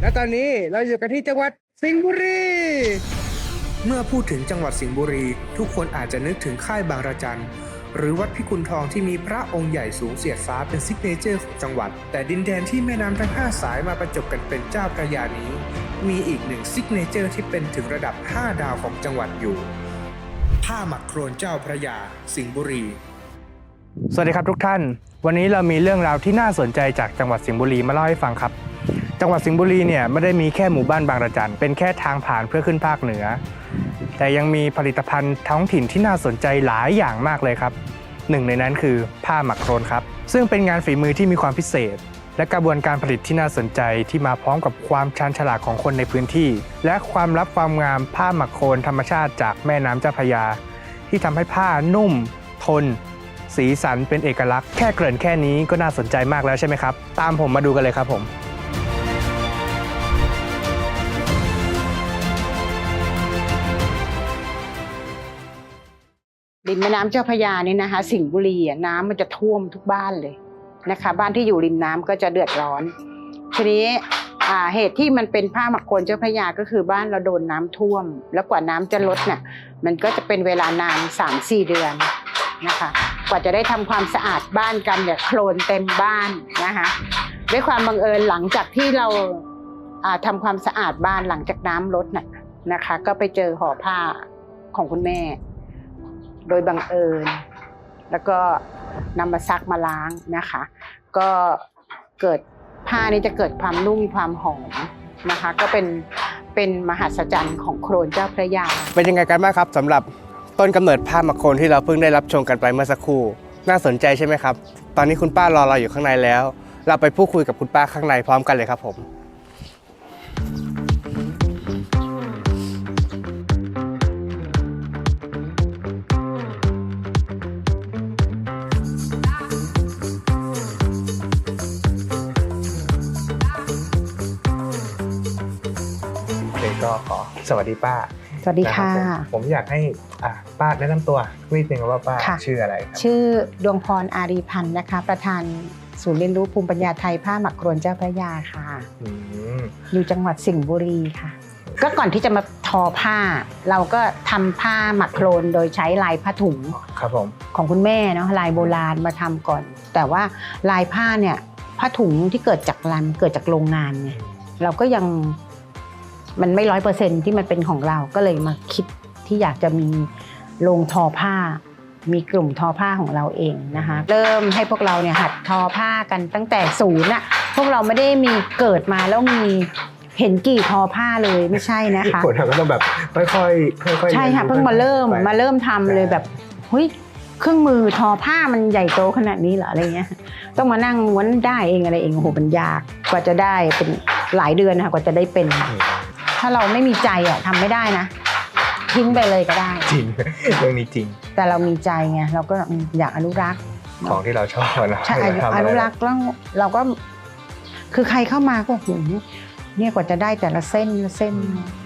และตอนนี้เราอยู่กันที่จังหวัดสิงห์บุรี เมื่อพูดถึงจังหวัดสิงห์บุรี ทุกคนอาจจะนึกถึงค่ายบางระจันหรือวัดพิกุลทองที่มีพระองค์ใหญ่สูงเสียดฟ้าเป็นซิกเนเจอร์ของจังหวัด แต่ดินแดนที่แม่น้ำทั้ง5สายมาประจบกันเป็นเจ้าพระยานี้ มีอีกหนึ่งซิกเนเจอร์ที่เป็นถึงระดับ 5 ดาวของจังหวัดอยู่ผ้าหมักโครนเจ้าพระยา สิงห์บุรี สวัสดีครับทุกท่าน วันนี้เรามีเรื่องราวที่น่าสนใจจากจังหวัดสิงห์บุรีมาเล่าให้ฟังครับ จังหวัดสิงห์บุรีเนี่ยไม่ได้มีแค่หมู่บ้านบางระจันเป็นแค่ทางผ่านเพื่อขึ้นภาคเหนือ แต่ยังมีผลิตภัณฑ์ท้องถิ่นที่น่าสนใจหลายอย่างมากเลยครับหนึ่งในนั้นคือผ้าหมักโครนครับ ซึ่งเป็นงานฝีมือที่มีความพิเศษ และกระบวนการผลิตที่น่าสนใจที่มาพร้อมกับความชาญฉลาดของคนในพื้นที่ และความลับความงามผ้าหมักโครนธรรมชาติจากแม่น้ำเจ้าพระยา ที่ทำให้ผ้านุ่ม ทน สีสันเป็นเอกลักษณ์แค่เกริ่นแค่นี้ก็น่าสนใจมากแล้วใช่ไหมครับ ตามผมมาดูกันเลยครับผม ริมแม่น้ำเจ้าพระยานี่นะคะ สิงห์บุรีน้ำมันจะท่วมทุกบ้านเลยนะคะ บ้านที่อยู่ริมน้ำก็จะเดือดร้อน ทีนี้เหตุที่มันเป็นผ้าหมักโคนเจ้าพระยาก็คือบ้านเราโดนน้ำท่วม แล้วกว่าน้ำจะลดเนี่ยมันก็จะเป็นเวลานาน3าสี่เดือนนะคะ กว่าจะได้ทำความสะอาดบ้านกันเนี่ยโคลนเต็มบ้านนะคะด้วยความบังเอิญหลังจากที่เราอ่าทำความสะอาดบ้านหลังจากน้ำลดน่ะนะคะ ก็ไปเจอห่อผ้าของคุณแม่ โดยบังเอิญ แล้วก็นำมาซักมาล้างนะคะ ก็เกิดผ้านี้จะเกิดความนุ่มความหอมนะคะ ก็เป็นเป็นมหัศจรรย์ของโครนเจ้าพระยา เป็นยังไงกันบ้างครับสำหรับต้นกำเนิดผ้ามักโคลนที่เราเพิ่งได้รับชมกันไปเมื่อสักครู่ น่าสนใจใช่ไหมครับ ตอนนี้คุณป้ารอเราอยู่ข้างในแล้ว เราไปพูดคุยกับคุณป้าข้างในพร้อมกันเลยครับผม ขอสวัสดีป้า สวัสดีค่ะนะครับผมผมอยากให้อะป้าแนะนำตัวนิดนึงว่าป้าค่ะชื่ออะไรครับชื่อดวงพรอารีพันธ์นะคะ ประธานศูนย์เรียนรู้ภูมิปัญญาไทยผ้าหมักโครนเจ้าพระยาค่ะอืมอยู่จังหวัดสิงห์บุรีค่ะ ก็ก่อนที่จะมาทอผ้า เราก็ทำผ้าหมักโครนโดยใช้ลายผ้าถุงครับผมของคุณแม่เนาะลายโบราณมาทำก่อน แต่ว่าลายผ้าเนี่ยผ้าถุงที่เกิดจากรันเกิดจากโรงงานเนี่ยเราก็ยัง มันไม่ร้อยเปอร์เซ็นที่มันเป็นของเราก็เลยมาคิดที่อยากจะมีโรงทอผ้า มีกลุ่มทอผ้าของเราเองนะคะ เริ่มให้พวกเราเนี่ยหัดทอผ้ากันตั้งแต่ศูนย์อะพวกเราไม่ได้มีเกิดมาแล้วมีเห็นกี่ทอผ้าเลยไม่ใช่นะคะคนเราก็ต้องแบบค่อยๆค่อยๆใช่ค่ะรียนเพิ่งมาเริ่มไปมาเริ่มทำเลยใช่แบบเฮ้ยเครื่องมือทอผ้ามันใหญ่โตขนาดนี้เหรออะไรเงี้ย ต้องมานั่งม้วนได้เองอะไรเองโอ้โหมันยากกว่าจะได้เป็นหลายเดือนนะคะกว่าจะได้เป็นอืม ถ้าเราไม่มีใจอะทำไม่ได้นะ ทิ้งไปเลยก็ได้ จริง เรื่องนี้จริง แต่เรามีใจไงเราก็อืมอยากอนุรักษ์ ของที่เราชอบนะใช่เราทำะอไนุรักษ์แล้วเราก็ คือใครเข้ามาก็โหเนี่ยกว่าจะได้แต่ละเส้นละเส้น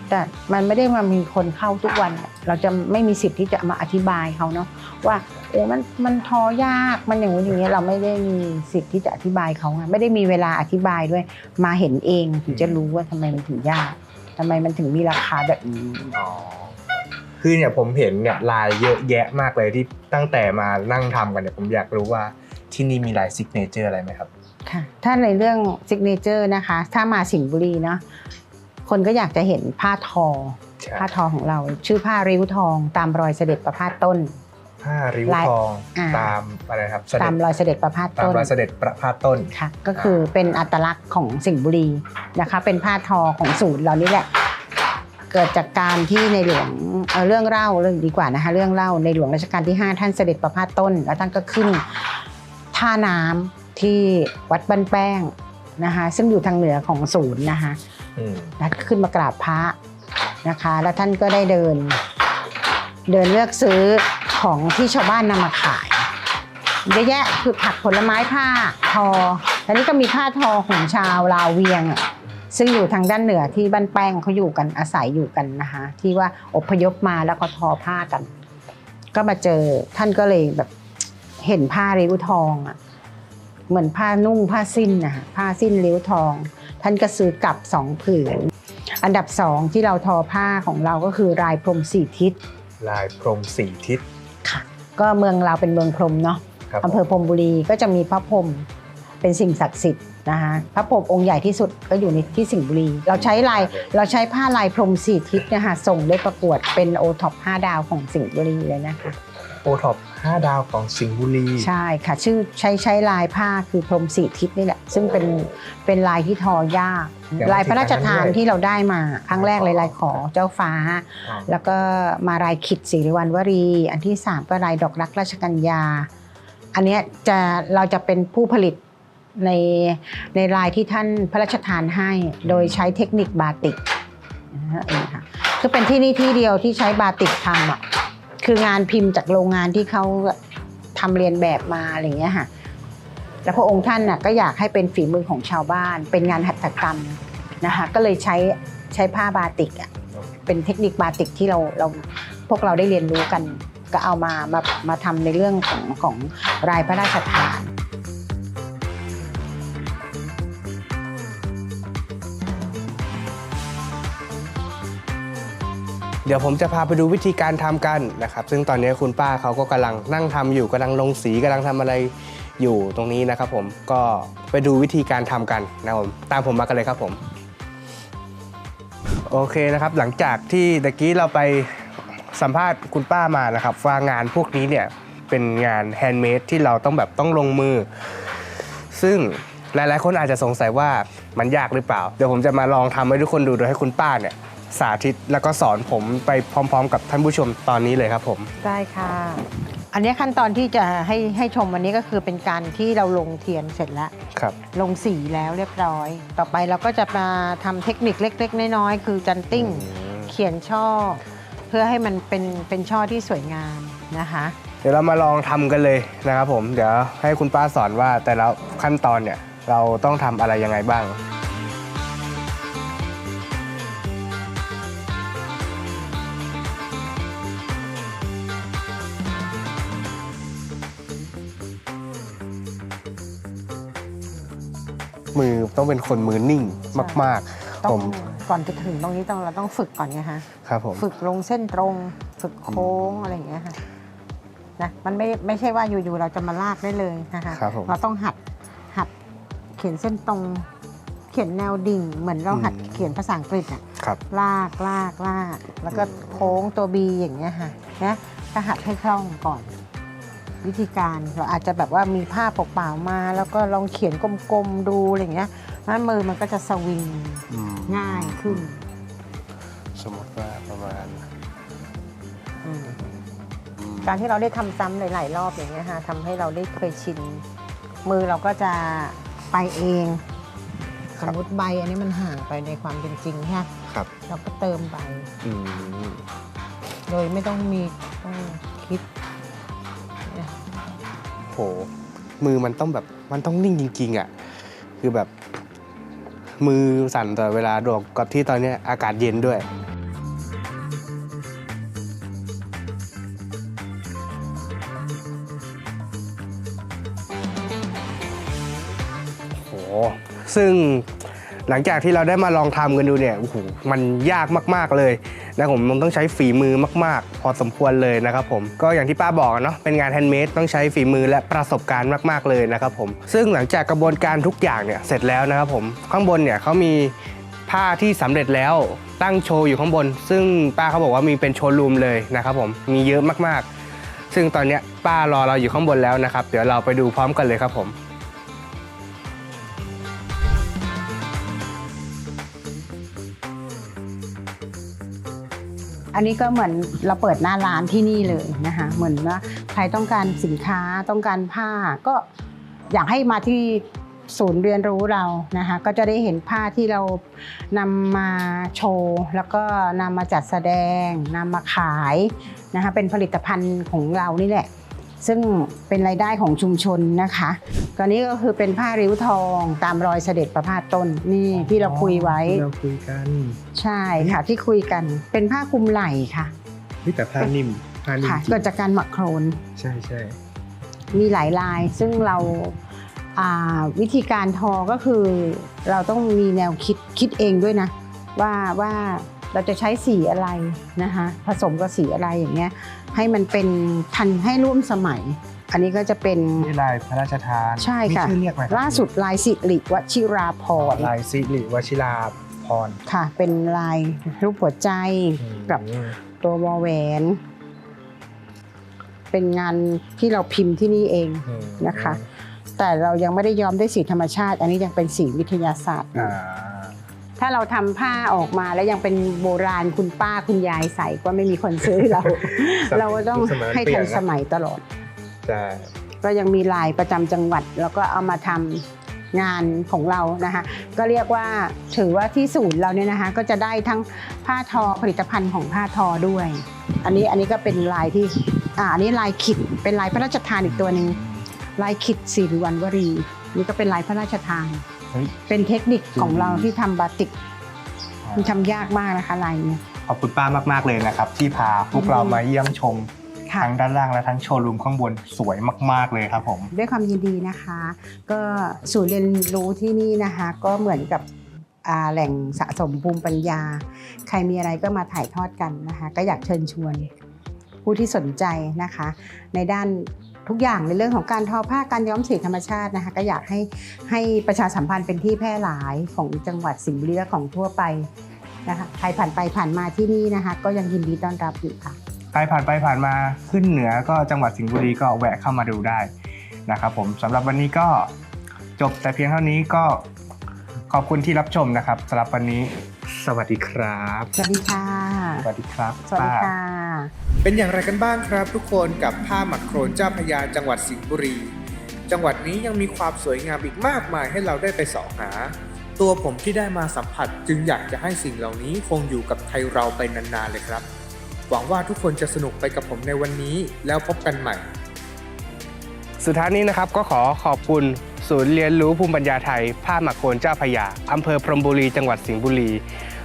แต่มันไม่ได้มามีคนเข้าทุกวันอะเราจะไม่มีสิทธิ์ที่จะมาอธิบายเขาเนาะว่าโอ้มันมันทอยากมันอย่างนี้อย่างเงี้ยเราไม่ได้มีสิทธิ์ที่จะอธิบายเขาไงไม่ได้มีเวลาอธิบายด้วย มาเห็นเองถึงจะรู้ว่าทำไมมันถึงยาก ทำไมมันถึงมีราคาแบบนี้ อ๋อคือเนี่ยผมเห็นเนี่ยลายเยอะแยะมากเลยที่ตั้งแต่มานั่งทำกันเนี่ยผมอยากรู้ว่าที่นี่มีลายซิกเนเจอร์อะไรไหมครับ ค่ะ ถ้าในเรื่องซิกเนเจอร์นะคะ ถ้ามาสิงห์บุรีเนาะคนก็อยากจะเห็นผ้าทอใช่ผ้าทอของเรา ชื่อผ้าริ้วทองตามรอยเสด็จประพาสต้น ผ้าริ้วลายทองอ่าตามอะไรครับเสด็จตามรอยเสด็จประพาสตามต้นรอยเสด็จประพาสต้นค่ะก็คือเป็นอัตลักษณ์ของสิงห์บุรีนะคะ เป็นผ้าทอของศูนย์เรานี่แหละ เกิดจากการที่ในหลวงเอาเรื่องเล่าเรื่องดีกว่านะคะเรื่องเล่าในหลวงรัชกาลที่ 5 ท่านเสด็จประพาสต้น แล้วท่านก็ขึ้นท่าน้ำที่วัดบ้านแป้งนะคะซึ่งอยู่ทางเหนือของศูนย์นะคะอืมแล้วขึ้นมากราบพระนะคะ แล้วท่านก็ได้เดิน เดินเลือกซื้อ ของที่ชาวบ้านนำมาขายเยอะแยะคือผักผลไม้ผ้าทออันนี้ก็มีผ้าทอของชาวลาวเวียงอะซึ่งอยู่ทางด้านเหนือที่บ้านแป้งเขาอยู่กันอาศัยอยู่กันนะคะที่ว่าอพยพมาแล้วก็ทอผ้ากัน ก็มาเจอท่านก็เลยแบบเห็นผ้าริ้วทองอะเหมือนผ้านุ่งผ้าสิ้นนะคะผ้าสิ้นริ้วทอง ท่านก็ซื้อกลับสองผืน อันดับสองที่เราทอผ้าของเราก็คือลายพรมสี่ทิศลายพรมสี่ทิศ ก็เมืองเราเป็นเมืองพรหมเนาะครับอำเภอพรหมบุรีก็จะมีพระพรหมเป็นสิ่งศักดิ์สิทธิ์นะคะพระพรหมองค์ใหญ่ที่สุดก็อยู่ในที่สิงห์บุรี เราใช้ลายเราใช้ผ้าลายพรหมสี่ทิศเนะคะส่งได้ประกวดเป็นโอท็อป5ดาวของสิงห์บุรีเลยนะคะโอท็อป5ดาวของสิงห์บุรี ใช่ค่ะ ชื่อใช้ใช้ลายผ้าคือพรหมสี่ทิศนี่แหละ ซึ่งเป็นเป็นลายที่ทอยากอย่าง ลายพระราชทานที่ที่เราได้มาครั้งแรกเลยลายขอเจ้าฟ้าอ่าแล้วก็มาลายขิดสิริวัณวรี อันที่3ก็ลายดอกรักราชกัญญา อันเนี้ยจะเราจะเป็นผู้ผลิตในในลายที่ท่านพระราชทานให้ โดยใช้เทคนิคบาติกนะฮะเองค่ะคือเป็นที่นี่ที่เดียวที่ใช้บาติกทำอะคืองานพิมพ์จากโรงงานที่เขาทำเรียนแบบมาอะไรอย่างเงี้ยค่ะ แล้วพระองค์ท่านน่ะก็อยากให้เป็นฝีมือของชาวบ้าน เป็นงานหัตถกรรมนะคะก็เลยใช้ใช้ผ้าบาติกอะเป็นเทคนิคบาติกที่เราเราพวกเราได้เรียนรู้กัน ก็เอามามามาทำในเรื่องของของรายพระราชทานเดี๋ยวผมจะพาไปดูวิธีการทำกันนะครับ ซึ่งตอนนี้คุณป้าเขาก็กำลังนั่งทำอยู่กำลังลงสีกำลังทำอะไร อยู่ตรงนี้นะครับผมก็ไปดูวิธีการทำกันนะครับผมตามผมมากันเลยครับผม โอเคนะครับ หลังจากที่ตะกี้เราไปสัมภาษณ์คุณป้ามานะครับว่างานพวกนี้เนี่ยเป็นงานแฮนด์เมดที่เราต้องแบบต้องลงมือ ซึ่งหลายๆ คนอาจจะสงสัยว่ามันยากหรือเปล่า เดี๋ยวผมจะมาลองทำให้ทุกคนดูโดยให้คุณป้าเนี่ยสาธิตแล้วก็สอนผมไปพร้อม ๆ กับท่านผู้ชมตอนนี้เลยครับผม ได้ค่ะ อันนี้ขั้นตอนที่จะให้ให้ชมวันนี้ก็คือเป็นการที่เราลงเทียนเสร็จแล้ว ครับ ลงสีแล้วเรียบร้อย ต่อไปเราก็จะมาทำเทคนิคเล็ก ๆ น้อยๆ คือจันติ้ง เขียนช่อ เพื่อให้มันเป็นเป็นช่อที่สวยงามนะคะ เดี๋ยวเรามาลองทำกันเลยนะครับผม เดี๋ยวให้คุณป้าสอนว่าแต่ละขั้นตอนเนี่ยเราต้องทำอะไรยังไงบ้าง ต้องเป็นคนมือนิ่งมาก ๆ ต้ผองมก่อนจะถึงตรงนี้ต้องเราต้องฝึกก่อนไงคะครับผม ฝึกลงเส้นตรง ฝึกโค้งอะไรอย่างเงี้ยค่ะนะมันไม่ไม่ใช่ว่าอยู่ๆเราจะมาลากได้เลยนะคะครับผมเราต้องหัดหัดเขียนเส้นตรง เขียนแนวดิ่ง เหมือนเราหัดอืมเขียนภาษาอังกฤษอะครับ ลากลากลาก แล้วก็อืม โค้งตัว B อย่างเงี้ยค่ะนะถ้าหัดให้คล่องก่อน วิธีการเราอาจจะแบบว่ามีผ้าเปล่าๆมา แล้วก็ลองเขียนกลมๆดูอะไรอย่างเงี้ยนั้นมือมันก็จะสวิงอืมง่ายขึ้นสมมติว่าประมาณอืมอืมการที่เราได้ทำซ้ำหลายๆรอบอย่างเงี้ยค่ะทำให้เราได้เคยชิน มือเราก็จะไปเอง สมมติใบอันนี้มันห่างไปในความเป็นจริงใช่ไหมครับเราก็เติมใบ อืมโดยไม่ต้องมีต้องคิดเนี่ย โหมือมันต้องแบบมันต้องนิ่งจริง ๆอะคือแบบ มือสั่นตลอดเวลาดวกกับที่ตอนนี้อากาศเย็นด้วยโหซึ่งหลังจากที่เราได้มาลองทำกันดูเนี่ยโอ้โหมันยากมาก ๆเลย นะผมมันต้องใช้ฝีมือมาก ๆ พอสมควรเลยนะครับผมก็อย่างที่ป้าบอกเนาะเป็นงานแฮนด์เมดต้องใช้ฝีมือและประสบการณ์มาก ๆ เลยนะครับผมซึ่งหลังจากกระบวนการทุกอย่างเนี่ยเสร็จแล้วนะครับผมข้างบนเนี่ยเขามีผ้าที่สำเร็จแล้วตั้งโชว์อยู่ข้างบน ซึ่งป้าเขาบอกว่ามีเป็นโชว์รูมเลยนะครับผมมีเยอะมากๆ ซึ่งตอนนี้ป้ารอเราอยู่ข้างบนแล้วนะครับ เดี๋ยวเราไปดูพร้อมกันเลยครับผม อันนี้ก็เหมือนเราเปิดหน้าร้านที่นี่เลยนะคะเหมือนว่าใครต้องการสินค้าต้องการผ้าก็อยากให้มาที่ศูนย์เรียนรู้เรานะคะก็จะได้เห็นผ้าที่เรานำมาโชว์ แล้วก็นำมาจัดแสดงนำมาขายนะคะเป็นผลิตภัณฑ์ของเรานี่แหละ ซึ่งเป็นรายได้ของชุมชนนะคะตอนนี้ก็คือเป็นผ้าริ้วทองตามรอยเสด็จประพาสต้นนี่ที่เราคุยไว้ที่เราคุยกัน ใช่ค่ะที่คุยกันเป็นผ้าคลุมไหล่ค่ะนี่แต่ผ้านิ่มผ้านิ่มค่ะจริงเกิดจากการหมักโครนใช่ใช่มีหลายลายซึ่งเราอ่าวิธีการทอก็คือเราต้องมีแนวคิดคิดเองด้วยนะ ว่าว่า เราจะใช้สีอะไรนะคะผสมกับสีอะไรอย่างเงี้ยให้มันเป็นทันให้ร่วมสมัย อันนี้ก็จะเป็นนี่ลายพระราชทานใช่ค่ะมีชื่อเรียกไหมครับล่าสุดลายสิริวชิราพอ๋อรณ์ลายสิริวชิราพรณ์ค่ะ เป็นลายรูปหัวใจกับอืมตัววอแหวน เป็นงานที่เราพิมพ์ที่นี่เองอืมนะคะ แต่เรายังไม่ได้ย้อมด้วยสีธรรมชาติ อันนี้ยังเป็นสีวิทยาศาสตร์อยู่อ่า ถ้าเราทำผ้าออกมาแล้วยังเป็นโบราณคุณป้าคุณยายใส่ก็ไม่มีคนซื้อเรา เราก็ต้องให้ทันสมัยตลอดใช่ก็ยังมีลายประจำจังหวัด แล้วก็เอามาทำงานของเรานะคะก็เรียกว่าถือว่าที่ศูนย์เราเนี่ยนะคะก็จะได้ทั้งผ้าทอผลิตภัณฑ์ของผ้าทอด้วย อันนี้อันนี้ก็เป็นลายที่อ่าอันนี้ลายขิดเป็นลายพระราชทานอีกตัวหนึ่งลายขิดสิริวัณวรีนี่ก็เป็นลายพระราชทาน เฮ้ย เป็นเทคนิคของเราที่ทำบาติกอ่ามันทำยากมากนะคะลายเนี้ขอบคุณป้ามากๆเลยนะครับ ที่พาพวกเรามาเยี่ยมชมค่ะทั้งด้านล่างและทั้งโชว์รูมข้างบนสวยมาก ๆเลยครับผม ด้วยความยินดีนะคะ ก็ศูนย์เรียนรู้ที่นี่นะคะ ก็เหมือนกับอ่าแหล่งสะสมภูมิปัญญา ใครมีอะไรก็มาถ่ายทอดกันนะคะ ก็อยากเชิญชวนผู้ที่สนใจนะคะ ในด้าน ทุกอย่างในเรื่องของการทอผ้าการย้อมสีธรรมชาตินะคะก็อยากให้ให้ประชาสัมพันธ์เป็นที่แพร่หลายของจังหวัดสิงห์บุรีและของทั่วไปนะคะใครผ่านไปผ่านมาที่นี่นะคะก็ยังยินดีต้อนรับอยู่ค่ะใครผ่านไปผ่านมาขึ้นเหนือก็จังหวัดสิงห์บุรีก็แวะเข้ามาดูได้นะครับผมสำหรับวันนี้ก็จบแต่เพียงเท่านี้ก็ขอบคุณที่รับชมนะครับสำหรับวันนี้ สวัสดีครับ สวัสดีค่ะ สวัสดีครับสวัสดีป้าค่ะ เป็นอย่างไรกันบ้างครับทุกคนกับผ้าหมักโครนเจ้าพระยาจังหวัดสิงห์บุรี จังหวัดนี้ยังมีความสวยงามอีกมากมายให้เราได้ไปเสาะหา ตัวผมที่ได้มาสัมผัสจึงอยากจะให้สิ่งเหล่านี้คงอยู่กับไทยเราไปนานๆเลยครับ หวังว่าทุกคนจะสนุกไปกับผมในวันนี้แล้วพบกันใหม่ สุดท้ายนี้นะครับก็ขอขอบคุณ ศูนย์เรียนรู้ภูมิปัญญาไทย ผ้าหมักโคนเจ้าพยาอำเภอพรมบุรีจังหวัดสิงห์บุรี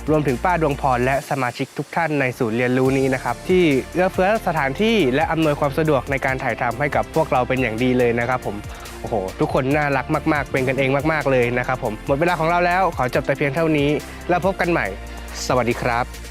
รวมถึงป้าดวงพรและสมาชิกทุกท่านในศูนย์เรียนรู้นี้นะครับ ที่เอื้อเฟื้อสถานที่และอำนวยความสะดวกในการถ่ายทำให้กับพวกเราเป็นอย่างดีเลยนะครับผมโอ้โหทุกคนน่ารักมาก ๆ เป็นกันเองมาก ๆเลยนะครับผมหมดเวลาของเราแล้วขอจบแต่เพียงเท่านี้ แล้วพบกันใหม่ สวัสดีครับ